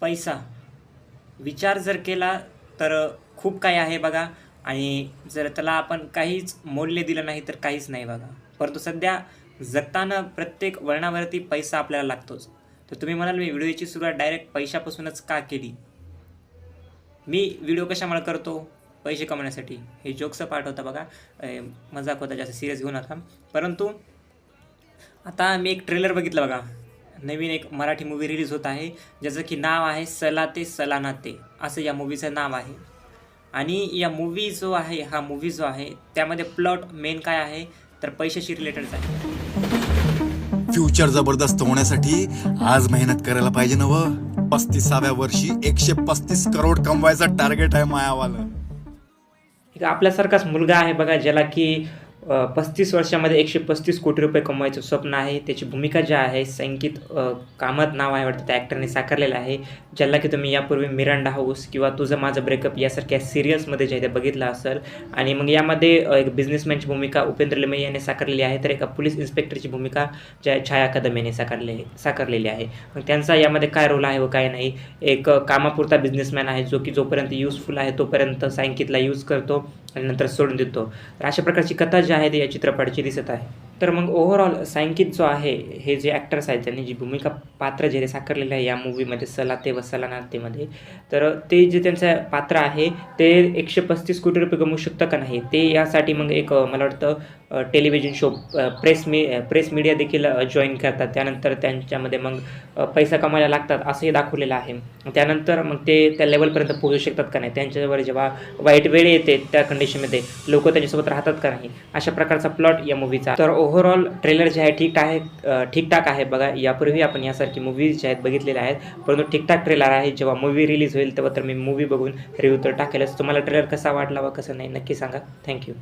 पैसा. विचार जर केला तर खूप काही आहे बघा. आणि जर त्याला आपण काहीच मूल्य दिलं नाही तर काहीच नाही बघा. परंतु सध्या जगताना प्रत्येक वळणावरती पैसा आपल्याला लागतोच. तर तुम्ही म्हणाल मी व्हिडिओची सुरुवात डायरेक्ट पैशापासूनच का केली? मी व्हिडिओ कशामुळे करतो? पैसे कमवण्यासाठी. हे जोक्सचं पार्ट होता बघा. मजाक होता जास्त सिरियस घेऊ नका. परंतु आता मी एक ट्रेलर बघितलं बघा. नवीन एक मराठी मूवी रिलीज होत आहे ज्याचं की नाव आहे सला ते सलाना ते असं या मूवीचं नाव आहे. आणि या मूवी जो आहे हा मूवी जो आहे त्यामध्ये प्लॉट मेन काय आहे तर पैशाशी रिलेटेडच आहे. फ्युचर जबरदस्त होण्यासाठी आज मेहनत करायला पाहिजे ना व पस्तीसाव्या वर्षी एकशे पस्तीस करोड कमवायचा टार्गेट आहे मायावाला. एक आपल्यासारखाच मुलगा आहे बघा ज्याला की पस्तीस वर्षामध्ये एकशे पस्तीस कोटी रुपये कमवायचं स्वप्न आहे. त्याची भूमिका जी आहे संकित कामत नाव आहे वाटतं त्या ॲक्टरने साकारलेलं आहे. ज्याला की तुम्ही यापूर्वी मिरांडा हाऊस किंवा तुझं माझं ब्रेकअप यासारख्या सिरियल्समध्ये जे आहे ते बघितलं असेल. आणि मग यामध्ये एक बिझनेसमॅनची भूमिका उपेंद्र लिमये याने साकारलेली आहे तर एका पोलीस इन्स्पेक्टरची भूमिका ज्या छाया कदम याने साकारलेली साकारलेली आहे. मग त्यांचा यामध्ये काय रोल आहे व काय नाही एक कामापुरता बिझनेसमॅन आहे जो की जोपर्यंत युजफुल आहे तोपर्यंत सांकितला यूज करतो आणि नंतर सोडून देतो. तर अशा प्रकारची कथा जी आहे या चित्रपटाची दिसत आहे. तर मग ओव्हरऑल सांकित जो आहे हे जे ॲक्टर्स आहेत त्यांनी जी भूमिका पात्र जे साकारलेलं आहे या मूवीमध्ये सलाते व सलानातेमध्ये तर ते जे त्यांचं पात्र आहे ते एकशे पस्तीस कोटी रुपये कमवू शकतं का नाही? ते यासाठी मग एक मला वाटतं टेलिव्हिजन शो प्रेस मी प्रेस मीडिया देखील जॉईन करतात. त्यानंतर त्यांच्यामध्ये मग पैसा कमायला लागतात असंही दाखवलेलं आहे. त्यानंतर मग ते त्या लेवलपर्यंत पोहोचू शकतात का नाही? त्यांच्यावर जेव्हा वाईट वेळ येते त्या कंडिशनमध्ये लोक त्यांच्यासोबत राहतात का नाही? अशा प्रकारचा प्लॉट या मूवीचा तर ओव्हरऑल ट्रेलर जे आहे ठीक आहे ठीकठाक आहे. बघा यापूर्वी आपण यासारखी मूवीज जे आहेत बघितलेल्या आहेत. परंतु ठीकठाक ट्रेलर आहे. जेव्हा मूवी रिलीज होईल तेव्हा तर मी मूवी बघून रिव्ह्यू तर टाकेलच. तुम्हाला ट्रेलर कसा वाटला व कसं नाही नक्की सांगा. थँक्यू